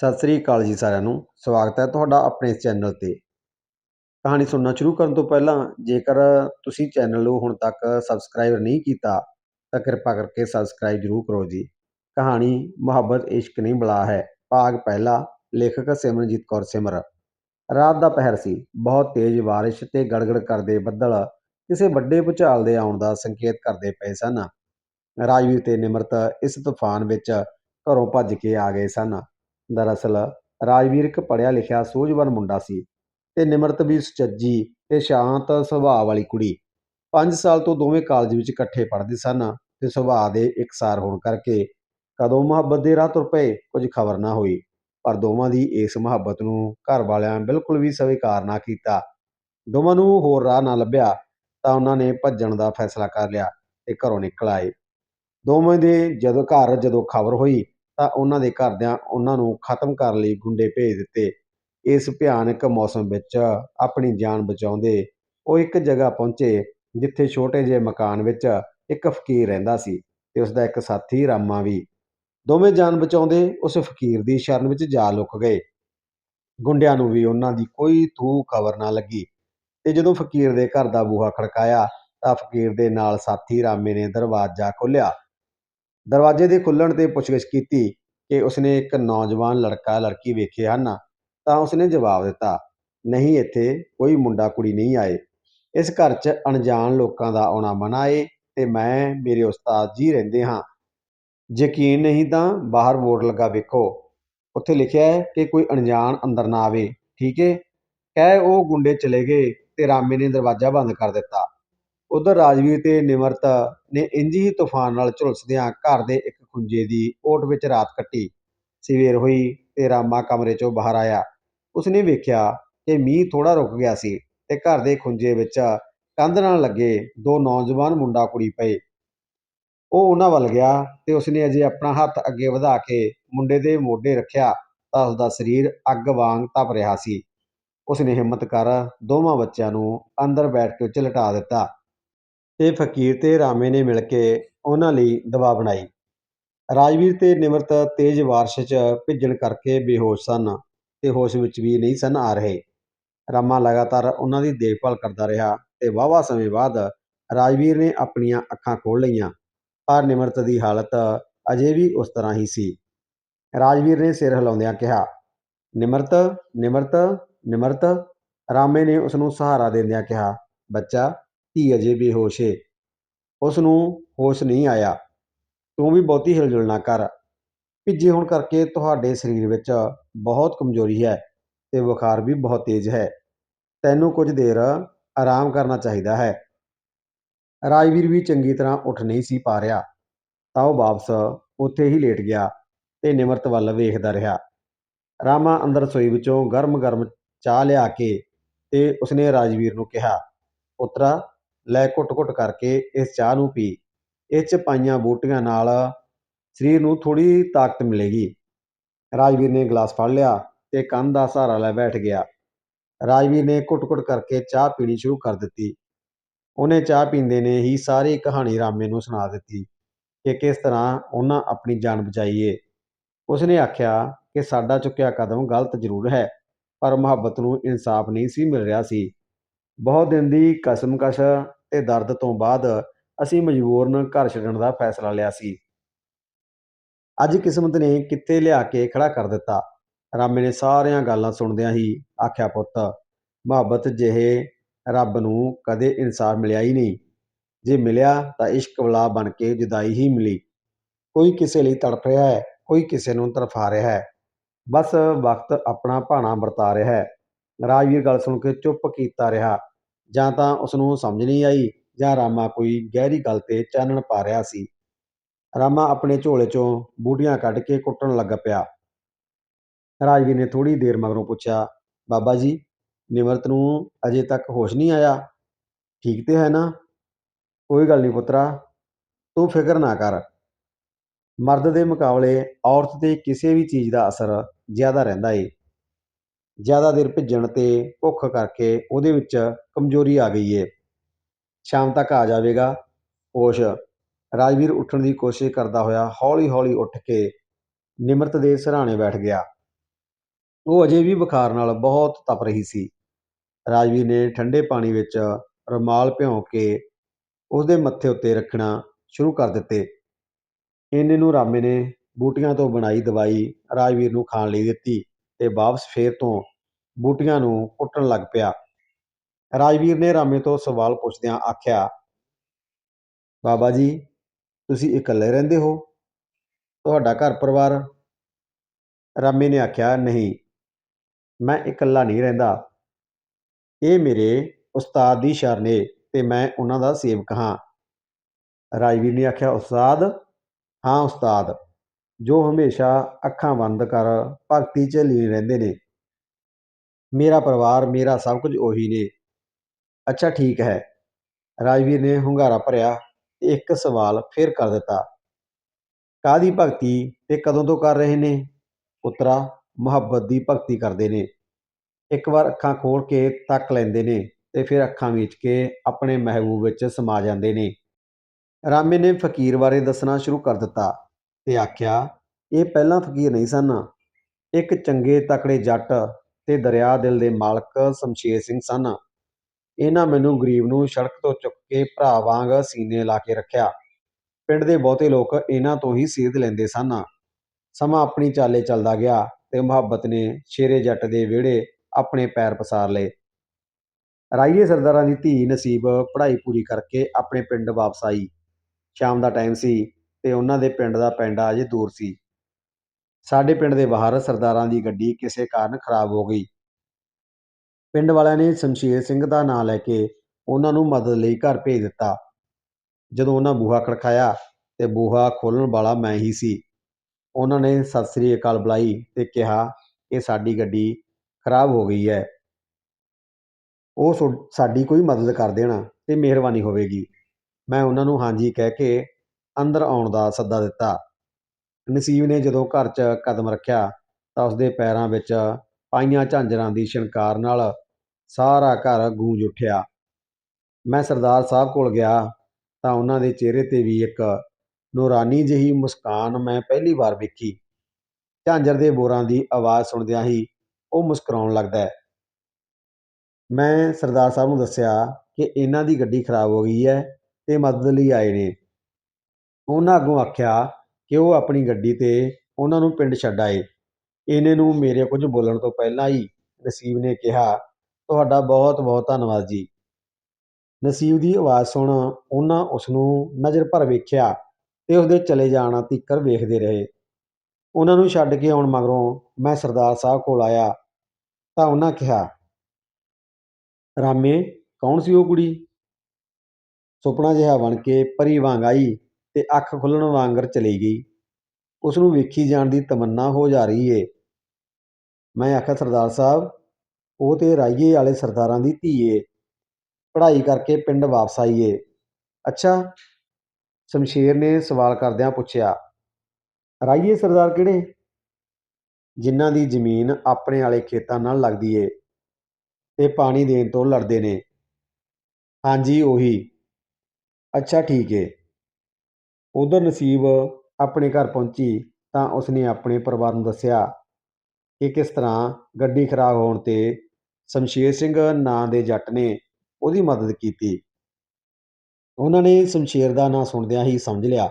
ਸਤਿ ਸ੍ਰੀ ਅਕਾਲ ਜੀ ਸਾਰਿਆਂ ਨੂੰ। ਸਵਾਗਤ ਹੈ ਤੁਹਾਡਾ ਆਪਣੇ ਇਸ ਚੈਨਲ ਤੇ। ਕਹਾਣੀ ਸੁਣਨਾ ਸ਼ੁਰੂ ਕਰਨ ਤੋਂ ਪਹਿਲਾਂ, ਜੇਕਰ ਤੁਸੀਂ ਚੈਨਲ ਨੂੰ ਹੁਣ ਤੱਕ ਸਬਸਕ੍ਰਾਈਬ ਨਹੀਂ ਕੀਤਾ, ਤਾਂ ਕਿਰਪਾ ਕਰਕੇ ਸਬਸਕ੍ਰਾਈਬ ਜ਼ਰੂਰ ਕਰੋ ਜੀ। ਕਹਾਣੀ ਮੁਹੱਬਤ ਇਸ਼ਕ ਨਹੀਂ ਬਲਾ ਹੈ। ਭਾਗ ਪਹਿਲਾ, ਲੇਖਕ ਸਿਮਰਨਜੀਤ ਕੌਰ ਸਿਮਰ। ਰਾਤ ਦਾ ਪਹਿਰ ਸੀ। ਬਹੁਤ ਤੇਜ਼ ਬਾਰਿਸ਼ ਤੇ ਗੜਗੜ ਕਰਦੇ ਬੱਦਲ ਕਿਸੇ ਵੱਡੇ ਭੁਚਾਲ ਦੇ ਆਉਣ ਦਾ ਸੰਕੇਤ ਕਰਦੇ ਪਏ ਸਨ। ਰਾਜਵੀਰ ਤੇ ਨਿਮਰਤ ਇਸ ਤੂਫਾਨ ਵਿੱਚ ਘਰੋਂ ਭੱਜ ਕੇ ਆ ਗਏ ਸਨ। ਦਰਅਸਲ, ਰਾਜਵੀਰ ਇੱਕ ਪੜ੍ਹਿਆ ਲਿਖਿਆ ਸੂਝਵਾਨ ਮੁੰਡਾ ਸੀ ਤੇ ਨਿਮਰਤ ਵੀ ਸੁਚੱਜੀ ਤੇ ਸ਼ਾਂਤ ਸੁਭਾਅ ਵਾਲੀ ਕੁੜੀ। 5 ਸਾਲ ਤੋਂ ਦੋਵੇਂ ਕਾਲਜ ਵਿੱਚ ਇਕੱਠੇ ਪੜ੍ਹਦੇ ਸਨ ਤੇ ਸੁਭਾਅ ਦੇ ਇਕਸਾਰ ਹੋਣ ਕਰਕੇ ਕਦੋਂ ਮੁਹੱਬਤ ਦੇ ਰਾਹ ਤੁਰ ਪਏ, ਕੁਝ ਖਬਰ ਨਾ ਹੋਈ। ਪਰ ਦੋਵਾਂ ਦੀ ਇਸ ਮੁਹੱਬਤ ਨੂੰ ਘਰ ਵਾਲਿਆਂ ਬਿਲਕੁਲ ਵੀ ਸਵੀਕਾਰ ਨਾ ਕੀਤਾ। ਦੋਵਾਂ ਨੂੰ ਹੋਰ ਰਾਹ ਨਾ ਲੱਭਿਆ ਤਾਂ ਉਹਨਾਂ ਨੇ ਭੱਜਣ ਦਾ ਫੈਸਲਾ ਕਰ ਲਿਆ ਤੇ ਘਰੋਂ ਨਿਕਲ ਆਏ। ਦੋਵੇਂ ਦੇ ਜਦੋਂ ਘਰ ਜਦੋਂ ਖਬਰ ਹੋਈ ਤਾਂ ਉਹਨਾਂ ਦੇ ਘਰਦਿਆਂ ਉਹਨਾਂ ਨੂੰ ਖਤਮ ਕਰਨ ਲਈ, ਗੁੰਡੇ ਭੇਜ ਦਿੱਤੇ। ਇਸ ਭਿਆਨਕ ਮੌਸਮ ਵਿੱਚ ਆਪਣੀ ਜਾਨ ਬਚਾਉਂਦੇ ਉਹ ਇੱਕ ਜਗ੍ਹਾ ਪਹੁੰਚੇ ਜਿੱਥੇ ਛੋਟੇ ਜਿਹੇ ਮਕਾਨ ਵਿੱਚ ਇੱਕ ਫਕੀਰ ਰਹਿੰਦਾ ਸੀ ਤੇ ਉਸ ਦਾ ਇੱਕ ਸਾਥੀ ਰਾਮਾ ਵੀ। ਦੋਵੇਂ ਜਾਨ ਬਚਾਉਂਦੇ ਉਸ ਫਕੀਰ ਦੀ ਸ਼ਰਨ ਵਿੱਚ ਜਾ ਲੁਕ ਗਏ। ਗੁੰਡਿਆਂ ਨੂੰ ਵੀ ਉਹਨਾਂ ਦੀ ਕੋਈ ਥੂ ਖਬਰ ਨਾ ਲੱਗੀ ਤੇ ਜਦੋਂ ਫਕੀਰ ਦੇ ਘਰ ਦਾ ਬੂਹਾ ਖੜਕਾਇਆ ਤਾਂ ਫਕੀਰ ਦੇ ਨਾਲ ਸਾਥੀ ਰਾਮੇ ਨੇ ਦਰਵਾਜ਼ਾ ਖੋਲ੍ਹਿਆ ਦਰਵਾਜ਼ੇ ਦੇ ਖੁੱਲਣ ਤੇ ਪੁੱਛਗਿੱਛ ਕੀਤੀ ਕਿ ਉਸਨੇ ਇੱਕ ਨੌਜਵਾਨ ਲੜਕਾ, ਲੜਕੀ ਵੇਖੇ ਹਨ ਤਾਂ ਉਸਨੇ ਜਵਾਬ ਦਿੱਤਾ, ਨਹੀਂ, ਇੱਥੇ ਕੋਈ ਮੁੰਡਾ ਕੁੜੀ ਨਹੀਂ ਆਏ। ਇਸ ਘਰ 'ਚ ਅਣਜਾਣ ਲੋਕਾਂ ਦਾ ਆਉਣਾ ਮਨਾ ਏ ਤੇ ਮੈਂ, ਮੇਰੇ ਉਸਤਾਦ ਜੀ ਰਹਿੰਦੇ ਹਾਂ। ਯਕੀਨ ਨਹੀਂ ਤਾਂ ਬਾਹਰ ਬੋਰਡ ਲੱਗਾ ਵੇਖੋ। ਉੱਥੇ ਲਿਖਿਆ ਹੈ ਕਿ ਕੋਈ ਅਣਜਾਣ ਅੰਦਰ ਨਾ ਆਵੇ। ਠੀਕ ਹੈ ਕਹਿ ਉਹ ਗੁੰਡੇ ਚਲੇ ਗਏ ਤੇ ਰਾਮੇ ਨੇ ਦਰਵਾਜ਼ਾ ਬੰਦ ਕਰ ਦਿੱਤਾ। ਉਧਰ ਰਾਜਵੀਰ ਤੇ ਨਿਮਰਤ ਨੇ ਇੰਜ ਹੀ ਤੂਫਾਨ ਨਾਲ ਝੁਲਸਦਿਆਂ ਘਰ ਦੇ ਇੱਕ ਖੁੰਝੇ ਦੀ ਓਟ ਵਿੱਚ ਰਾਤ ਕੱਟੀ। ਸਵੇਰ ਹੋਈ ਤੇ ਰਾਮਾ ਕਮਰੇ ਚੋਂ ਬਾਹਰ ਆਇਆ। ਉਸਨੇ ਵੇਖਿਆ ਕਿ ਮੀਂਹ ਥੋੜ੍ਹਾ ਰੁਕ ਗਿਆ ਸੀ ਤੇ ਘਰ ਦੇ ਖੁੰਝੇ ਵਿੱਚ ਕੰਧ ਨਾਲ ਲੱਗੇ ਦੋ ਨੌਜਵਾਨ ਮੁੰਡਾ ਕੁੜੀ ਪਏ। ਉਹ ਉਹਨਾਂ ਵੱਲ ਗਿਆ ਤੇ ਉਸਨੇ ਅਜੇ ਆਪਣਾ ਹੱਥ ਅੱਗੇ ਵਧਾ ਕੇ ਮੁੰਡੇ ਦੇ ਮੋਢੇ ਰੱਖਿਆ ਤਾਂ ਉਸਦਾ ਸਰੀਰ ਅੱਗ ਵਾਂਗ ਤਪ ਰਿਹਾ ਸੀ। ਉਸਨੇ ਹਿੰਮਤ ਕਰ ਦੋਵਾਂ ਬੱਚਿਆਂ ਨੂੰ ਅੰਦਰ ਬੈਠ ਕੇ ਉੱਚ ਲਟਾ ਦਿੱਤਾ। ਤੇ ਫਕੀਰ ਤੇ ਰਾਮੇ ਨੇ ਮਿਲ ਕੇ ਉਹਨਾਂ ਲਈ ਦਵਾ ਬਣਾਈ। ਰਾਜਵੀਰ ਤੇ ਨਿਮਰਤ ਤੇਜ਼ ਬਾਰਿਸ਼ 'ਚ ਭਿੱਜਣ ਕਰਕੇ ਬੇਹੋਸ਼ ਸਨ ਤੇ ਹੋਸ਼ ਵਿੱਚ ਵੀ ਨਹੀਂ ਸਨ ਆ ਰਹੇ। ਰਾਮਾ ਲਗਾਤਾਰ ਉਹਨਾਂ ਦੀ ਦੇਖਭਾਲ ਕਰਦਾ ਰਿਹਾ ਤੇ ਵਾਹਵਾ ਸਮੇਂ ਬਾਅਦ ਰਾਜਵੀਰ ਨੇ ਆਪਣੀਆਂ ਅੱਖਾਂ ਖੋਲ੍ਹ ਲਈਆਂ, ਪਰ ਨਿਮਰਤ ਦੀ ਹਾਲਤ ਅਜੇ ਵੀ ਉਸ ਤਰ੍ਹਾਂ ਹੀ ਸੀ। ਰਾਜਵੀਰ ਨੇ ਸਿਰ ਹਿਲਾਉਂਦਿਆਂ ਕਿਹਾ, ਨਿਮਰਤ ਨਿਮਰਤ ਨਿਮਰਤ। ਰਾਮੇ ਨੇ ਉਸ ਨੂੰ ਸਹਾਰਾ ਦਿੰਦਿਆਂ ਕਿਹਾ, ਬੱਚਾ ਧੀ ਅਜੇ ਬੇਹੋਸ਼ ਏ। ਉਸ ਨੂੰ ਹੋਸ਼ ਨਹੀਂ ਆਇਆ। ਤੂੰ ਵੀ ਬਹੁਤੀ ਹਿਲਜੁਲ ਨਾ ਕਰ। ਭਿੱਜੇ ਹੋਣ ਕਰਕੇ ਤੁਹਾਡੇ ਸਰੀਰ ਵਿੱਚ ਬਹੁਤ ਕਮਜ਼ੋਰੀ ਹੈ ਤੇ ਬੁਖਾਰ ਵੀ ਬਹੁਤ ਤੇਜ਼ ਹੈ। ਤੈਨੂੰ ਕੁਝ ਦੇਰ ਆਰਾਮ ਕਰਨਾ ਚਾਹੀਦਾ ਹੈ। ਰਾਜਵੀਰ ਵੀ ਚੰਗੀ ਤਰ੍ਹਾਂ ਉੱਠ ਨਹੀਂ ਸੀ ਪਾ ਰਿਹਾ। ਤਾਂ ਉਹ ਵਾਪਸ ਉੱਥੇ ਹੀ ਲੇਟ ਗਿਆ ਤੇ ਨਿਮਰਤ ਵੱਲ ਵੇਖਦਾ ਰਿਹਾ। ਰਾਮਾ ਅੰਦਰ ਰਸੋਈ ਵਿੱਚੋਂ ਗਰਮ-ਗਰਮ ਚਾਹ ਲਿਆ ਕੇ ਤੇ ਉਸਨੇ ਰਾਜਵੀਰ ਨੂੰ ਕਿਹਾ, ਪੁੱਤਰਾ ਲੈ ਘੁੱਟ-ਘੁੱਟ ਕਰਕੇ ਇਸ ਚਾਹ ਨੂੰ ਪੀ। ਇਸ 'ਚ ਪਾਈਆਂ ਬੂਟੀਆਂ ਨਾਲ ਸਰੀਰ ਨੂੰ ਥੋੜੀ ਤਾਕਤ ਮਿਲੇਗੀ। ਰਾਜਵੀਰ ਨੇ ਗਲਾਸ ਫੜ ਲਿਆ ਤੇ ਕੰਨ ਦਾ ਸਹਾਰਾ ਲੈ ਬੈਠ ਗਿਆ। ਰਾਜਵੀਰ ਨੇ ਘੁੱਟ-ਘੁੱਟ ਕਰਕੇ ਚਾਹ ਪੀਣੀ ਸ਼ੁਰੂ ਕਰ ਦਿੱਤੀ। ਉਹਨੇ ਚਾਹ ਪੀਂਦੇ ਨੇ ਹੀ ਸਾਰੀ ਕਹਾਣੀ ਰਾਮੇ ਨੂੰ ਸੁਣਾ ਦਿੱਤੀ ਕਿ ਕਿਸ ਤਰ੍ਹਾਂ ਉਹਨਾਂ ਆਪਣੀ ਜਾਨ ਬਚਾਈ ਏ। ਉਸਨੇ ਆਖਿਆ ਕਿ ਸਾਡਾ ਚੁੱਕਿਆ ਕਦਮ ਗਲਤ ਜ਼ਰੂਰ ਹੈ, ਪਰ ਮੁਹੱਬਤ ਨੂੰ ਇਨਸਾਫ ਨਹੀਂ ਸੀ ਮਿਲ ਰਿਹਾ ਸੀ। ਬਹੁਤ ਦਿਨ ਦੀ ਕਸਮਕਸ਼ ਤੇ ਦਰਦ ਤੋਂ ਬਾਅਦ ਅਸੀਂ ਮਜਬੂਰਨ ਘਰ ਛੱਡਣ ਦਾ ਫੈਸਲਾ ਲਿਆ ਸੀ। ਅੱਜ ਕਿਸਮਤ ਨੇ ਕਿੱਥੇ ਲਿਆ ਕੇ ਖੜਾ ਕਰ ਦਿੱਤਾ। ਰਾਮੇ ਨੇ ਸਾਰੀਆਂ ਗੱਲਾਂ ਸੁਣਦਿਆਂ ਹੀ ਆਖਿਆ, ਪੁੱਤ, ਮੁਹੱਬਤ ਜਿਹੇ ਰੱਬ ਨੂੰ ਕਦੇ ਇਨਸਾਫ ਮਿਲਿਆ ਹੀ ਨਹੀਂ। ਜੇ ਮਿਲਿਆ ਤਾਂ ਇਸ਼ਕ ਵਲਾ ਬਣ ਕੇ ਜੁਦਾਈ ਹੀ ਮਿਲੀ। ਕੋਈ ਕਿਸੇ ਲਈ ਤੜਪ ਰਿਹਾ ਹੈ, ਕੋਈ ਕਿਸੇ ਨੂੰ ਤਰਫਾ ਰਿਹਾ ਹੈ। ਬਸ ਵਕਤ ਆਪਣਾ ਭਾਣਾ ਵਰਤਾ ਰਿਹਾ ਹੈ। ਰਾਜਵੀਰ ਗੱਲ ਸੁਣ ਕੇ ਚੁੱਪ ਕੀਤਾ ਰਿਹਾ। ਜਾਂ ਤਾਂ ਉਸ ਨੂੰ ਸਮਝ ਨਹੀਂ ਆਈ ਜਾਂ ਰਾਮਾ ਕੋਈ ਗਹਿਰੀ ਗੱਲ ਤੇ ਚਾਨਣ ਪਾ ਰਿਹਾ ਸੀ। ਰਾਮਾ ਆਪਣੇ ਝੋਲੇ ਚੋਂ ਬੂਟੀਆਂ ਕੱਢ ਕੇ ਕੁੱਟਣ ਲੱਗ ਪਿਆ। ਰਾਜਵੀਰ ਨੇ ਥੋੜ੍ਹੀ ਦੇਰ ਮਗਰੋਂ ਪੁੱਛਿਆ, ਬਾਬਾ ਜੀ, ਨਿਮਰਤ ਨੂੰ ਅਜੇ ਤੱਕ ਹੋਸ਼ ਨਹੀਂ ਆਇਆ? ਠੀਕ ਤੇ ਹੈ ਨਾ? ਕੋਈ ਗੱਲ ਨਹੀਂ ਪੁੱਤਰਾ, ਤੂੰ ਫਿਕਰ ਨਾ ਕਰ। ਮਰਦ ਦੇ ਮੁਕਾਬਲੇ ਔਰਤ ਤੇ ਕਿਸੇ ਵੀ ਚੀਜ਼ ਦਾ ਅਸਰ ਜ਼ਿਆਦਾ ਰਹਿੰਦਾ ਏ। ਜ਼ਿਆਦਾ ਦੇਰ ਭਿੱਜਣ ਤੇ ਭੁੱਖ ਕਰਕੇ ਉਹਦੇ ਵਿੱਚ ਕਮਜ਼ੋਰੀ ਆ ਗਈ ਏ। ਸ਼ਾਮ ਤੱਕ ਆ ਜਾਵੇਗਾ। ਹੋਸ਼। ਰਾਜਵੀਰ ਉੱਠਣ ਦੀ ਕੋਸ਼ਿਸ਼ ਕਰਦਾ ਹੋਇਆ ਹੌਲੀ-ਹੌਲੀ ਉੱਠ ਕੇ ਨਿਮਰਤ ਦੇ ਸਿਰਹਾਣੇ ਬੈਠ ਗਿਆ। ਉਹ ਅਜੇ ਵੀ ਬੁਖਾਰ ਨਾਲ ਬਹੁਤ ਤਪ ਰਹੀ ਸੀ। ਰਾਜਵੀਰ ਨੇ ਠੰਡੇ ਪਾਣੀ ਵਿੱਚ ਰੁਮਾਲ ਭਿਉਂ ਕੇ ਉਸਦੇ ਮੱਥੇ ਉੱਤੇ ਰੱਖਣਾ ਸ਼ੁਰੂ ਕਰ ਦਿੱਤੇ। ਇੰਨੇ ਨੂੰ ਰਾਮੇ ਨੇ ਬੂਟੀਆਂ ਤੋਂ ਬਣਾਈ ਦਵਾਈ ਰਾਜਵੀਰ ਨੂੰ ਖਾਣ ਲਈ ਦਿੱਤੀ। ਤੇ ਵਾਪਸ ਫੇਰ ਤੋਂ ਬੂਟੀਆਂ ਨੂੰ ਕੁੱਟਣ ਲੱਗ ਪਿਆ। ਰਾਜਵੀਰ ਨੇ ਰਾਮੇ ਤੋਂ ਸਵਾਲ ਪੁੱਛਦਿਆਂ ਆਖਿਆ, ਬਾਬਾ ਜੀ, ਤੁਸੀਂ ਇਕੱਲੇ ਰਹਿੰਦੇ ਹੋ? ਤੁਹਾਡਾ ਘਰ ਪਰਿਵਾਰ? ਰਾਮੇ ਨੇ ਆਖਿਆ, ਨਹੀਂ, ਮੈਂ ਇਕੱਲਾ ਨਹੀਂ ਰਹਿੰਦਾ। ਇਹ ਮੇਰੇ ਉਸਤਾਦ ਦੀ ਸ਼ਰਨ ਏ ਤੇ ਮੈਂ ਉਹਨਾਂ ਦਾ ਸੇਵਕ ਹਾਂ। ਰਾਜਵੀਰ ਨੇ ਆਖਿਆ, ਉਸਤਾਦ? ਹਾਂ, ਉਸਤਾਦ। ਜੋ ਹਮੇਸ਼ਾ ਅੱਖਾਂ ਬੰਦ ਕਰ, ਭਗਤੀ 'ਚ ਲੀਨ ਰਹਿੰਦੇ ਨੇ। ਮੇਰਾ ਪਰਿਵਾਰ, ਮੇਰਾ ਸਭ ਕੁਝ ਉਹੀ ਨੇ। ਅੱਛਾ, ਠੀਕ ਹੈ। ਰਾਜਵੀਰ ਨੇ ਹੁੰਗਾਰਾ ਭਰਿਆ ਤੇ ਇੱਕ ਸਵਾਲ ਫੇਰ ਕਰ ਦਿੱਤਾ। ਕਾਦੀ ਭਗਤੀ ਤੇ ਕਦੋਂ ਤੋਂ ਕਰ ਰਹੇ ਨੇ? ਪੁੱਤਰਾ, ਮੁਹੱਬਤ ਦੀ ਭਗਤੀ ਕਰਦੇ ਨੇ। ਇੱਕ ਵਾਰ ਅੱਖਾਂ ਖੋਲ ਕੇ ਤੱਕ ਲੈਂਦੇ ਨੇ ਤੇ ਫਿਰ ਅੱਖਾਂ ਮੀਚ ਕੇ ਆਪਣੇ ਮਹਿਬੂਬ ਵਿੱਚ ਸਮਾ ਜਾਂਦੇ ਨੇ। ਰਾਮੇ ਨੇ ਫਕੀਰ ਬਾਰੇ ਦੱਸਣਾ ਸ਼ੁਰੂ ਕਰ ਦਿੱਤਾ। ਤੇ ਆਖਿਆ, ਇਹ ਪਹਿਲਾਂ ਫਕੀਰ ਨਹੀਂ ਸਨ। ਇੱਕ ਚੰਗੇ ਤਕੜੇ ਜੱਟ ਤੇ ਦਰਿਆ ਦਿਲ ਦੇ ਮਾਲਕ ਸ਼ਮਸ਼ੇਰ ਸਿੰਘ ਸਨ। ਇਹਨਾਂ ਮੈਨੂੰ ਗਰੀਬ ਨੂੰ ਸੜਕ ਤੋਂ ਚੁੱਕ ਕੇ ਭਰਾ ਵਾਂਗ ਸੀਨੇ ਲਾ ਕੇ ਰੱਖਿਆ। ਪਿੰਡ ਦੇ ਬਹੁਤੇ ਲੋਕ ਇਹਨਾਂ ਤੋਂ ਹੀ ਸੇਧ ਲੈਂਦੇ ਸਨ। ਸਮਾਂ ਆਪਣੀ ਚਾਲੇ ਚੱਲਦਾ ਗਿਆ ਤੇ ਮੁਹੱਬਤ ਨੇ ਸ਼ੇਰੇ ਜੱਟ ਦੇ ਵਿਹੜੇ ਆਪਣੇ ਪੈਰ ਪਸਾਰ ਲਏ। ਰਾਈਏ ਸਰਦਾਰਾਂ ਦੀ ਧੀ ਨਸੀਬ ਪੜ੍ਹਾਈ ਪੂਰੀ ਕਰਕੇ ਆਪਣੇ ਪਿੰਡ ਵਾਪਸ ਆਈ। ਸ਼ਾਮ ਦਾ ਟਾਈਮ ਸੀ। ਤੇ ਉਹਨਾਂ ਦੇ ਪਿੰਡ ਦਾ ਪੈਂਡਾ ਅਜੇ ਦੂਰ ਸੀ। ਸਾਡੇ ਪਿੰਡ ਦੇ ਬਾਹਰ ਸਰਦਾਰਾਂ ਦੀ ਗੱਡੀ ਕਿਸੇ ਕਾਰਨ ਖਰਾਬ ਹੋ ਗਈ। ਪਿੰਡ ਵਾਲਿਆਂ ਨੇ ਸ਼ਮਸ਼ੇਰ ਸਿੰਘ ਦਾ ਨਾਂ ਲੈ ਕੇ ਉਹਨਾਂ ਨੂੰ ਮਦਦ ਲਈ ਘਰ ਭੇਜ ਦਿੱਤਾ। ਜਦੋਂ ਉਹਨਾਂ ਬੂਹਾ ਖੜਕਾਇਆ ਤੇ ਬੂਹਾ ਖੋਲਣ ਵਾਲਾ ਮੈਂ ਹੀ ਸੀ। ਉਹਨਾਂ ਨੇ ਸਤਿ ਸ੍ਰੀ ਅਕਾਲ ਬੁਲਾਈ ਤੇ ਕਿਹਾ ਕਿ ਸਾਡੀ ਗੱਡੀ ਖਰਾਬ ਹੋ ਗਈ ਹੈ। ਉਹ ਸੋ- ਸਾਡੀ ਕੋਈ ਮਦਦ ਕਰ ਦੇਣਾ ਤੇ ਮਿਹਰਬਾਨੀ ਹੋਵੇਗੀ। ਮੈਂ ਉਹਨਾਂ ਨੂੰ ਹਾਂਜੀ ਕਹਿ ਕੇ ਅੰਦਰ ਆਉਣ ਦਾ ਸੱਦਾ ਦਿੱਤਾ। ਨਸੀਬ ਨੇ ਜਦੋਂ ਘਰ 'ਚ ਕਦਮ ਰੱਖਿਆ ਤਾਂ ਉਸਦੇ ਪੈਰਾਂ ਵਿੱਚ ਪਾਈਆਂ ਝਾਂਜਰਾਂ ਦੀ ਛਣਕਾਰ ਨਾਲ ਸਾਰਾ ਘਰ ਗੂੰਜ ਉੱਠਿਆ। ਮੈਂ ਸਰਦਾਰ ਸਾਹਿਬ ਕੋਲ ਗਿਆ ਤਾਂ ਉਹਨਾਂ ਦੇ ਚਿਹਰੇ ਤੇ ਵੀ ਇੱਕ ਨੂਰਾਨੀ ਜਿਹੀ ਮੁਸਕਾਨ ਮੈਂ ਪਹਿਲੀ ਵਾਰ ਵੇਖੀ। ਝਾਂਜਰ ਦੇ ਬੋਰਾਂ ਦੀ ਆਵਾਜ਼ ਸੁਣਦਿਆਂ ਹੀ ਉਹ ਮੁਸਕਰਾਉਣ ਲੱਗਦਾ ਹੈ। ਮੈਂ ਸਰਦਾਰ ਸਾਹਿਬ ਨੂੰ ਦੱਸਿਆ ਕਿ ਇਹਨਾਂ ਦੀ ਗੱਡੀ ਖਰਾਬ ਹੋ ਗਈ ਹੈ ਤੇ ਮਦਦ ਲਈ ਆਏ ਨੇ। ਉਹਨਾਂ ਅੱਗੋਂ ਆਖਿਆ ਕਿ ਉਹ ਆਪਣੀ ਗੱਡੀ ਤੇ ਉਹਨਾਂ ਨੂੰ ਪਿੰਡ ਛੱਡ ਆਏ। ਇਹਨੇ ਨੂੰ ਮੇਰੇ ਕੁਝ ਬੋਲਣ ਤੋਂ ਪਹਿਲਾਂ ਹੀ ਨਸੀਬ ਨੇ ਕਿਹਾ, ਤੁਹਾਡਾ ਬਹੁਤ ਬਹੁਤ ਧੰਨਵਾਦ ਜੀ। ਨਸੀਬ ਦੀ ਆਵਾਜ਼ ਸੁਣ ਉਹਨਾਂ ਉਸ ਨੂੰ ਨਜ਼ਰ ਭਰ ਵੇਖਿਆ ਤੇ ਉਸਦੇ ਚਲੇ ਜਾਣਾ ਤੀਕਰ ਵੇਖਦੇ ਰਹੇ। ਉਹਨਾਂ ਨੂੰ ਛੱਡ ਕੇ ਆਉਣ ਮਗਰੋਂ ਮੈਂ ਸਰਦਾਰ ਸਾਹਿਬ ਕੋਲ ਆਇਆ ਤਾਂ ਉਹਨਾਂ ਕਿਹਾ, ਰਾਮੇ, ਕੌਣ ਸੀ ਉਹ ਕੁੜੀ? ਸੁਪਨਾ ਜਿਹਾ ਬਣ ਕੇ ਪਰੀ ਵਾਂਗ ਆਈ। ਅਤੇ ਅੱਖ ਖੁੱਲਣ ਵਾਂਗਰ ਚਲੀ ਗਈ। ਉਸ ਨੂੰ ਵੇਖੀ ਜਾਣ ਦੀ ਤਮੰਨਾ ਹੋ ਜਾ ਰਹੀ ਏ। ਮੈਂ ਆਖਿਆ, ਸਰਦਾਰ ਸਾਹਿਬ, ਉਹ ਤਾਂ ਰਾਈਏ ਵਾਲੇ ਸਰਦਾਰਾਂ ਦੀ ਧੀ ਏ। ਪੜ੍ਹਾਈ ਕਰਕੇ ਪਿੰਡ ਵਾਪਸ ਆਈ ਏ ਅੱਛਾ? ਸ਼ਮਸ਼ੇਰ ਨੇ ਸਵਾਲ ਕਰਦਿਆਂ ਪੁੱਛਿਆ, ਰਾਈਏ ਸਰਦਾਰ ਕਿਹੜੇ? ਜਿਨ੍ਹਾਂ ਦੀ ਜ਼ਮੀਨ ਆਪਣੇ ਵਾਲੇ ਖੇਤਾਂ ਨਾਲ ਲੱਗਦੀ ਏ ਤੇ ਪਾਣੀ ਦੇਣ ਤੋਂ ਲੜਦੇ ਨੇ। ਹਾਂਜੀ, ਉਹੀ। ਅੱਛਾ, ਠੀਕ ਏ। ਉਧਰ ਨਸੀਬ ਆਪਣੇ ਘਰ ਪਹੁੰਚੀ ਤਾਂ ਉਸਨੇ ਆਪਣੇ ਪਰਿਵਾਰ ਨੂੰ ਦੱਸਿਆ ਕਿ ਕਿਸ ਤਰ੍ਹਾਂ ਗੱਡੀ ਖਰਾਬ ਹੋਣ ਤੇ ਸ਼ਮਸ਼ੇਰ ਸਿੰਘ ਨਾਂ ਦੇ ਜੱਟ ਨੇ ਉਹਦੀ ਮਦਦ ਕੀਤੀ? ਉਹਨਾਂ ਨੇ ਸ਼ਮਸ਼ੇਰ ਦਾ ਨਾਂ ਸੁਣਦਿਆਂ ਹੀ ਸਮਝ ਲਿਆ,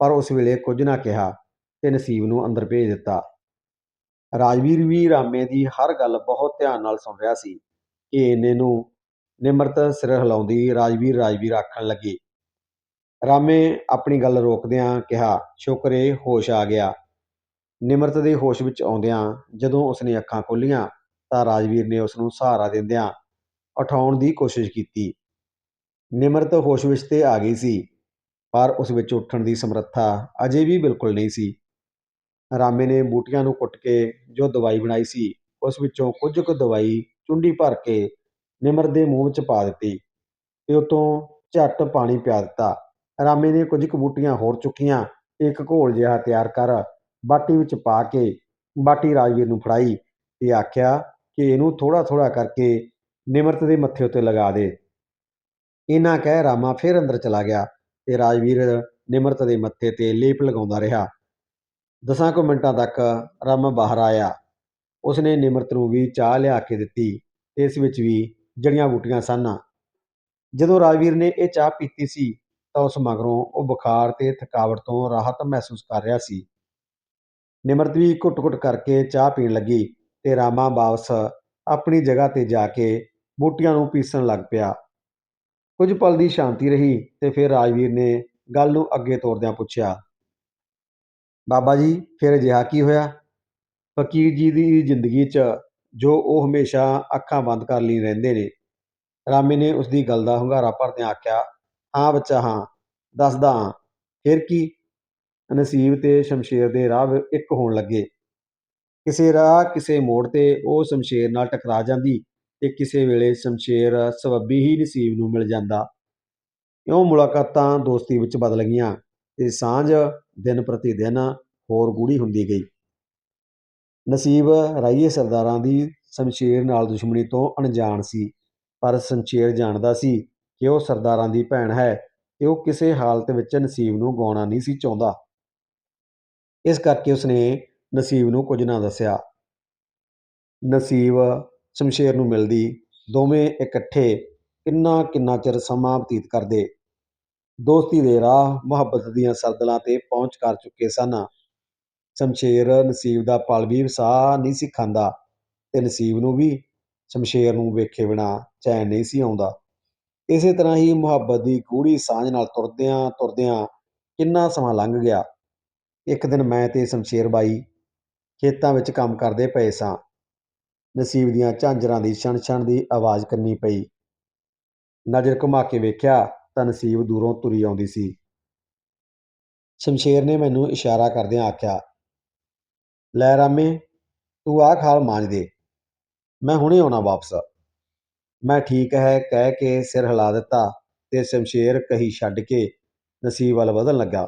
ਪਰ ਉਸ ਵੇਲੇ ਕੁਝ ਨਾ ਕਿਹਾ ਤੇ ਨਸੀਬ ਨੂੰ ਅੰਦਰ ਭੇਜ ਦਿੱਤਾ। ਰਾਜਵੀਰ ਵੀ ਰਾਮੇ ਦੀ ਹਰ ਗੱਲ ਬਹੁਤ ਧਿਆਨ ਨਾਲ ਸੁਣ ਰਿਹਾ ਸੀ ਕਿ ਇਹਨੇ ਨੂੰ ਨਿਮਰਤ ਸਿਰ ਹਿਲਾਉਂਦੀ ਰਾਜਵੀਰ ਰਾਜਵੀਰ ਆਖਣ ਲੱਗੀ ਰਾਮੇ ਆਪਣੀ ਗੱਲ ਰੋਕਦਿਆਂ ਕਿਹਾ, ਸ਼ੁਕਰ ਏ, ਹੋਸ਼ ਆ ਗਿਆ। ਨਿਮਰਤ ਦੇ ਹੋਸ਼ ਵਿੱਚ ਆਉਂਦਿਆਂ ਜਦੋਂ ਉਸਨੇ ਅੱਖਾਂ ਖੋਲ੍ਹੀਆਂ ਤਾਂ ਰਾਜਵੀਰ ਨੇ ਉਸ ਨੂੰ ਸਹਾਰਾ ਦਿੰਦਿਆਂ ਉਠਾਉਣ ਦੀ ਕੋਸ਼ਿਸ਼ ਕੀਤੀ। ਨਿਮਰਤ ਹੋਸ਼ ਵਿੱਚ ਤੇ ਆ ਗਈ ਸੀ, ਪਰ ਉਸ ਵਿੱਚ ਉੱਠਣ ਦੀ ਸਮਰੱਥਾ ਅਜੇ ਵੀ ਬਿਲਕੁਲ ਨਹੀਂ ਸੀ। ਰਾਮੇ ਨੇ ਬੂਟੀਆਂ ਨੂੰ ਕੁੱਟ ਕੇ ਜੋ ਦਵਾਈ ਬਣਾਈ ਸੀ, ਉਸ ਵਿੱਚੋਂ ਕੁਝ ਕੁ ਦਵਾਈ ਚੁੰਡੀ ਭਰ ਕੇ ਨਿਮਰਤ ਦੇ ਮੂੰਹ ਵਿੱਚ ਪਾ ਦਿੱਤੀ ਤੇ ਉਤੋਂ ਝੱਟ ਪਾਣੀ ਪਿਆ ਦਿੱਤਾ। ਰਾਮੇ ਨੇ ਕੁਝ ਕੁ ਬੂਟੀਆਂ ਹੋਰ ਚੁੱਕੀਆਂ। ਤੇ ਇੱਕ ਘੋਲ ਜਿਹਾ ਤਿਆਰ ਕਰ ਬਾਟੀ ਵਿੱਚ ਪਾ ਕੇ ਬਾਟੀ ਰਾਜਵੀਰ ਨੂੰ ਫੜਾਈ। ਤੇ ਆਖਿਆ ਕਿ ਇਹਨੂੰ ਥੋੜਾ ਥੋੜਾ ਕਰਕੇ ਨਿਮਰਤ ਦੇ ਮੱਥੇ ਉੱਤੇ ਲਗਾ ਦੇ। ਇਹਨਾਂ ਕਹਿ ਰਾਮਾ ਫਿਰ ਅੰਦਰ ਚਲਾ ਗਿਆ ਤੇ ਰਾਜਵੀਰ ਨਿਮਰਤ ਦੇ ਮੱਥੇ ਤੇ ਲੇਪ ਲਗਾਉਂਦਾ ਰਿਹਾ। ਦਸਾਂ ਕੁ ਮਿੰਟਾਂ ਤੱਕ ਰਾਮਾ ਬਾਹਰ ਆਇਆ। ਉਸਨੇ ਨਿਮਰਤ ਨੂੰ ਵੀ ਚਾਹ ਲਿਆ ਕੇ ਦਿੱਤੀ। ਇਸ ਵਿੱਚ ਵੀ ਜੜੀਆਂ ਬੂਟੀਆਂ ਸਨ। ਜਦੋਂ ਰਾਜਵੀਰ ਨੇ ਇਹ ਚਾਹ ਪੀਤੀ ਸੀ ਤਾਂ ਉਸ ਮਗਰੋਂ ਉਹ ਬੁਖਾਰ ਤੇ ਥਕਾਵਟ ਤੋਂ ਰਾਹਤ ਮਹਿਸੂਸ ਕਰ ਰਿਹਾ ਸੀ। ਨਿਮਰਤ ਵੀ ਘੁੱਟ-ਘੁੱਟ ਕਰਕੇ ਚਾਹ ਪੀਣ ਲੱਗੀ ਤੇ ਰਾਮਾ ਵਾਪਸ ਆਪਣੀ ਜਗ੍ਹਾ ਤੇ ਜਾ ਕੇ ਬੂਟੀਆਂ ਨੂੰ ਪੀਸਣ ਲੱਗ ਪਿਆ। ਕੁਝ ਪਲ ਦੀ ਸ਼ਾਂਤੀ ਰਹੀ ਤੇ ਫਿਰ ਰਾਜਵੀਰ ਨੇ ਗੱਲ ਨੂੰ ਅੱਗੇ ਤੋਰਦਿਆਂ ਪੁੱਛਿਆ, ਬਾਬਾ ਜੀ, ਫਿਰ ਅਜਿਹਾ ਕੀ ਹੋਇਆ? ਫਕੀਰ ਜੀ ਦੀ ਜ਼ਿੰਦਗੀ 'ਚ ਜੋ ਉਹ ਹਮੇਸ਼ਾ ਅੱਖਾਂ ਬੰਦ ਕਰ ਲਈ ਰਹਿੰਦੇ ਨੇ। ਰਾਮੇ ਨੇ ਉਸ ਦੀ ਗੱਲ ਦਾ ਹੁੰਗਾਰਾ ਭਰਦਿਆਂ ਆਖਿਆ ਹਾਂ ਬੱਚਾ, ਹਾਂ, ਦੱਸਦਾ ਹਾਂ। ਫਿਰ ਕੀ? ਨਸੀਬ ਤੇ ਸ਼ਮਸ਼ੇਰ ਦੇ ਰਾਹ ਇੱਕ ਹੋਣ ਲੱਗੇ। ਕਿਸੇ ਰਾਹ, ਕਿਸੇ ਮੋੜ ਤੇ ਉਹ ਸ਼ਮਸ਼ੇਰ ਨਾਲ ਟਕਰਾ ਜਾਂਦੀ ਤੇ ਕਿਸੇ ਵੇਲੇ ਸ਼ਮਸ਼ੇਰ ਸਬੱਬੀ ਹੀ ਨਸੀਬ ਨੂੰ ਮਿਲ ਜਾਂਦਾ। ਇਉਂ ਮੁਲਾਕਾਤਾਂ ਦੋਸਤੀ ਵਿੱਚ ਬਦਲ ਗਈਆਂ ਤੇ ਸਾਂਝ ਦਿਨ ਪ੍ਰਤੀ ਦਿਨ ਹੋਰ ਗੂੜੀ ਹੁੰਦੀ ਗਈ। ਨਸੀਬ ਰਾਈਏ ਸਰਦਾਰਾਂ ਦੀ ਸ਼ਮਸ਼ੇਰ ਨਾਲ ਦੁਸ਼ਮਣੀ ਤੋਂ ਅਣਜਾਣ ਸੀ, ਪਰ ਸ਼ਮਸ਼ੇਰ ਜਾਣਦਾ ਸੀ ਕਿ ਉਹ ਸਰਦਾਰਾਂ ਦੀ ਭੈਣ ਹੈ, ਤੇ ਉਹ ਕਿਸੇ ਹਾਲਤ ਵਿੱਚ ਨਸੀਬ ਨੂੰ ਗਾਉਣਾ ਨਹੀਂ ਸੀ ਚਾਹੁੰਦਾ। ਇਸ ਕਰਕੇ ਉਸਨੇ ਨਸੀਬ ਨੂੰ ਕੁਝ ਨਾ ਦੱਸਿਆ। ਨਸੀਬ ਸ਼ਮਸ਼ੇਰ ਨੂੰ ਮਿਲਦੀ, ਦੋਵੇਂ ਇਕੱਠੇ ਕਿੰਨਾ ਕਿੰਨਾ ਚਿਰ ਸਮਾਂ ਬਤੀਤ ਕਰਦੇ। ਦੋਸਤੀ ਦੇ ਰਾਹ ਮੁਹੱਬਤ ਦੀਆਂ ਸਰਦਲਾਂ ਤੇ ਪਹੁੰਚ ਕਰ ਚੁੱਕੇ ਸਨ। ਸ਼ਮਸ਼ੇਰ ਨਸੀਬ ਦਾ ਪਲ ਵੀ ਵਸਾ ਨਹੀਂ ਸੀ ਖਾਂਦਾ, ਤੇ ਨਸੀਬ ਨੂੰ ਵੀ ਸ਼ਮਸ਼ੇਰ ਨੂੰ ਵੇਖੇ ਬਿਨਾ ਚੈਨ ਨਹੀਂ ਸੀ ਆਉਂਦਾ। ਇਸੇ ਤਰ੍ਹਾਂ ਹੀ ਮੁਹੱਬਤ ਦੀ ਗੂੜੀ ਸਾਂਝ ਨਾਲ ਤੁਰਦਿਆਂ ਤੁਰਦਿਆਂ ਕਿੰਨਾ ਸਮਾਂ ਲੰਘ ਗਿਆ। ਇੱਕ ਦਿਨ ਮੈਂ ਤੇ ਸ਼ਮਸ਼ੇਰ ਬਾਈ ਖੇਤਾਂ ਵਿੱਚ ਕੰਮ ਕਰਦੇ ਪਏ ਸਾਂ। ਨਸੀਬ ਦੀਆਂ ਝਾਂਜਰਾਂ ਦੀ ਛਣ-ਛਣ ਦੀ ਆਵਾਜ਼ ਕੰਨੀ ਪਈ। ਨਜ਼ਰ ਘੁਮਾ ਕੇ ਵੇਖਿਆ ਤਾਂ ਨਸੀਬ ਦੂਰੋਂ ਤੁਰੀ ਆਉਂਦੀ ਸੀ। ਸ਼ਮਸ਼ੇਰ ਨੇ ਮੈਨੂੰ ਇਸ਼ਾਰਾ ਕਰਦਿਆਂ ਆਖਿਆ, ਲੈ ਰਾਮੇ, ਤੂੰ ਆਹ ਖਾਲ ਮਾਂਜ ਦੇ। ਮੈਂ ਹੁਣੇ ਆਉਣਾ ਵਾਪਸ। ਮੈਂ ਠੀਕ ਹੈ, ਕਹਿ ਕੇ ਸਿਰ ਹਿਲਾ ਦਿੱਤਾ ਤੇ ਸ਼ਮਸ਼ੇਰ ਕਹੀ ਛੱਡ ਕੇ ਨਸੀਬ ਵੱਲ ਵਧਣ ਲੱਗਾ।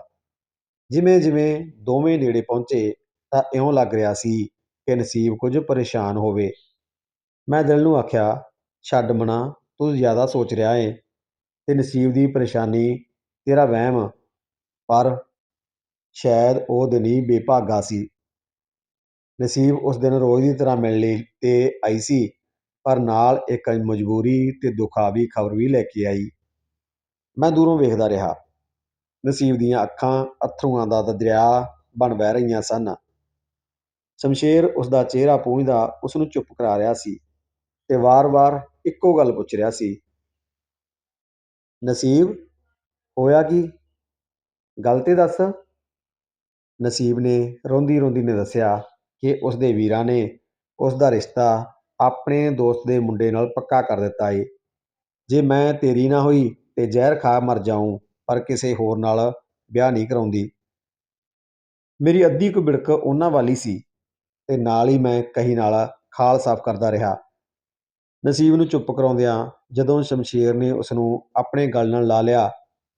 ਜਿਵੇਂ ਜਿਵੇਂ ਦੋਵੇਂ ਨੇੜੇ ਪਹੁੰਚੇ ਤਾਂ ਇਉਂ ਲੱਗ ਰਿਹਾ ਸੀ ਕਿ ਨਸੀਬ ਕੁਝ ਪਰੇਸ਼ਾਨ ਹੋਵੇ। ਮੈਂ ਦਿਲ ਨੂੰ ਆਖਿਆ, ਛੱਡ ਮਨਾ, ਤੂੰ ਜ਼ਿਆਦਾ ਸੋਚ ਰਿਹਾ ਏ ਤੇ ਨਸੀਬ ਦੀ ਪਰੇਸ਼ਾਨੀ ਤੇਰਾ ਵਹਿਮ ਪਰ ਸ਼ਾਇਦ ਉਹ ਦਿਨ ਹੀ ਬੇਭਾਗਾ ਸੀ। ਨਸੀਬ ਉਸ ਦਿਨ ਰੋਜ਼ ਦੀ ਤਰ੍ਹਾਂ ਮਿਲਣ ਲਈ ਤੇ ਆਈ ਸੀ। ਪਰ ਨਾਲ ਇੱਕ ਮਜਬੂਰੀ ਤੇ ਦੁਖਾਵੀ ਖਬਰ ਵੀ ਲੈ ਕੇ ਆਈ। ਮੈਂ ਦੂਰੋਂ ਵੇਖਦਾ ਰਿਹਾ। ਨਸੀਬ ਦੀਆਂ ਅੱਖਾਂ, ਅਥਰੂਆਂ ਦਾ ਦਰਿਆ ਬਣ ਵਹਿ ਰਹੀਆਂ ਸਨ। ਸ਼ਮਸ਼ੇਰ ਉਸ ਦਾ ਚਿਹਰਾ ਪੂੰਝਦਾ ਉਸ ਨੂੰ ਚੁੱਪ ਕਰਾ ਰਿਹਾ ਸੀ ਤੇ ਵਾਰ-ਵਾਰ ਇੱਕੋ ਗੱਲ ਪੁੱਛ ਰਿਹਾ ਸੀ। ਨਸੀਬ, ਹੋਇਆ ਕੀ? ਗੱਲ ਤੇ ਦੱਸ। ਨਸੀਬ ਨੇ ਰੋਂਦੀ ਰੋਂਦੀ ਨੇ ਦੱਸਿਆ ਕਿ ਉਸ ਦੇ ਵੀਰਾਂ ਨੇ ਉਸ ਦਾ ਰਿਸ਼ਤਾ ਆਪਣੇ ਦੋਸਤ ਦੇ ਮੁੰਡੇ ਨਾਲ ਪੱਕਾ ਕਰ ਦਿੱਤਾ ਏ। ਜੇ ਮੈਂ ਤੇਰੀ ਨਾ ਹੋਈ ਤੇ ਜ਼ਹਿਰ ਖਾ ਮਰ ਜਾਊਂ, ਪਰ ਕਿਸੇ ਹੋਰ ਨਾਲ ਵਿਆਹ ਨਹੀਂ ਕਰਾਉਂਦੀ। ਮੇਰੀ ਅੱਧੀ ਕੁ ਬਿੜਕ ਉਹਨਾਂ ਵਾਲੀ ਸੀ ਤੇ ਨਾਲ ਹੀ ਮੈਂ ਕਹੀ ਨਾਲ ਖਾਲ ਸਾਫ਼ ਕਰਦਾ ਰਿਹਾ। ਨਸੀਬ ਨੂੰ ਚੁੱਪ ਕਰਾਉਂਦਿਆਂ ਜਦੋਂ ਸ਼ਮਸ਼ੇਰ ਨੇ ਉਸ ਨੂੰ ਆਪਣੇ ਗਲ ਨਾਲ ਲਾ ਲਿਆ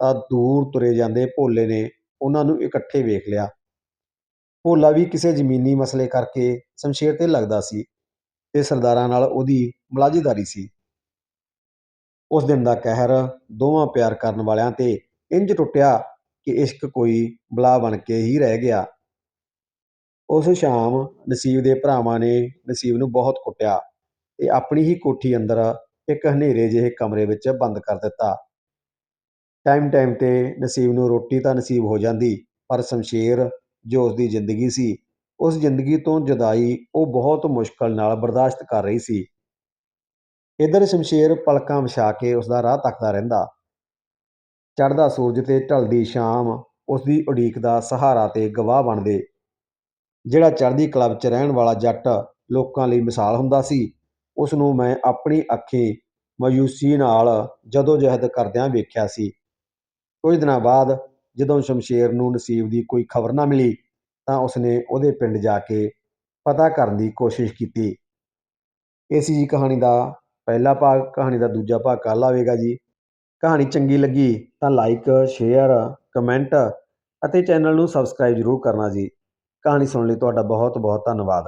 ਤਾਂ ਦੂਰ ਤੁਰੇ ਜਾਂਦੇ ਭੋਲੇ ਨੇ ਉਹਨਾਂ ਨੂੰ ਇਕੱਠੇ ਵੇਖ ਲਿਆ। ਭੋਲਾ ਵੀ ਕਿਸੇ ਜ਼ਮੀਨੀ ਮਸਲੇ ਕਰਕੇ ਸ਼ਮਸ਼ੇਰ ਤੇ ਲੱਗਦਾ ਸੀ। ਤੇ ਸਰਦਾਰਾਂ ਨਾਲ ਉਹਦੀ ਮਲਾਜੇਦਾਰੀ ਸੀ। ਉਸ ਦਿਨ ਦਾ ਕਹਿਰ ਦੋਵਾਂ ਪਿਆਰ ਕਰਨ ਵਾਲਿਆਂ ਤੇ ਇੰਜ ਟੁੱਟਿਆ ਕਿ ਇਸ਼ਕ ਕੋਈ ਬਲਾ ਬਣ ਕੇ ਹੀ ਰਹਿ ਗਿਆ। ਉਸ ਸ਼ਾਮ ਨਸੀਬ ਦੇ ਭਰਾਵਾਂ ਨੇ ਨਸੀਬ ਨੂੰ ਬਹੁਤ ਕੁੱਟਿਆ ਤੇ ਆਪਣੀ ਹੀ ਕੋਠੀ ਅੰਦਰ ਇੱਕ ਹਨੇਰੇ ਜਿਹੇ ਕਮਰੇ ਵਿੱਚ ਬੰਦ ਕਰ ਦਿੱਤਾ। ਟਾਈਮ ਟਾਈਮ ਤੇ ਨਸੀਬ ਨੂੰ ਰੋਟੀ ਤਾਂ ਨਸੀਬ ਹੋ ਜਾਂਦੀ, ਪਰ ਸ਼ਮਸ਼ੇਰ ਜੋ ਉਸਦੀ ਜ਼ਿੰਦਗੀ ਸੀ ਉਸ ਜ਼ਿੰਦਗੀ ਤੋਂ ਜੁਦਾਈ ਉਹ ਬਹੁਤ ਮੁਸ਼ਕਲ ਨਾਲ ਬਰਦਾਸ਼ਤ ਕਰ ਰਹੀ ਸੀ। ਇਧਰ ਸ਼ਮਸ਼ੇਰ ਪਲਕਾਂ ਵਿਛਾ ਕੇ ਉਸ ਦਾ ਰਾਹ ਤੱਕਦਾ ਰਹਿੰਦਾ। ਚੜ੍ਹਦਾ ਸੂਰਜ ਤੇ ਢਲਦੀ ਸ਼ਾਮ ਉਸ ਦੀ ਉਡੀਕ ਦਾ ਸਹਾਰਾ ਤੇ ਗਵਾਹ ਬਣਦੇ। ਜਿਹੜਾ ਚੜ੍ਹਦੀ ਕਲਾ ਵਿੱਚ ਰਹਿਣ ਵਾਲਾ ਜੱਟ ਲੋਕਾਂ ਲਈ ਮਿਸਾਲ ਹੁੰਦਾ ਸੀ ਉਸ ਨੂੰ ਮੈਂ ਆਪਣੀ ਅੱਖੀਂ ਮਾਯੂਸੀ ਨਾਲ ਜਦੋਂ ਜਹਿਦ ਕਰਦਿਆਂ ਵੇਖਿਆ ਸੀ। ਕੁਝ ਦਿਨਾਂ ਬਾਅਦ ਜਦੋਂ ਸ਼ਮਸ਼ੇਰ ਨੂੰ ਨਸੀਬ ਦੀ ਕੋਈ ਖਬਰ ਨਾ ਮਿਲੀ ਤਾਂ ਉਸਨੇ ਉਹਦੇ ਪਿੰਡ ਜਾ ਕੇ ਪਤਾ ਕਰਨ ਦੀ ਕੋਸ਼ਿਸ਼ ਕੀਤੀ। ਇਸ ਜੀ ਕਹਾਣੀ ਦਾ ਪਹਿਲਾ ਭਾਗ, ਕਹਾਣੀ ਦਾ ਦੂਜਾ ਭਾਗ ਕੱਲ੍ਹ ਆਵੇਗਾ ਜੀ। ਕਹਾਣੀ ਚੰਗੀ ਲੱਗੀ ਤਾਂ ਲਾਈਕ ਸ਼ੇਅਰ ਕਮੈਂਟ ਅਤੇ ਚੈਨਲ ਨੂੰ ਸਬਸਕ੍ਰਾਈਬ ਜ਼ਰੂਰ ਕਰਨਾ ਜੀ। ਕਹਾਣੀ ਸੁਣਨ ਲਈ ਤੁਹਾਡਾ ਬਹੁਤ ਬਹੁਤ ਧੰਨਵਾਦ।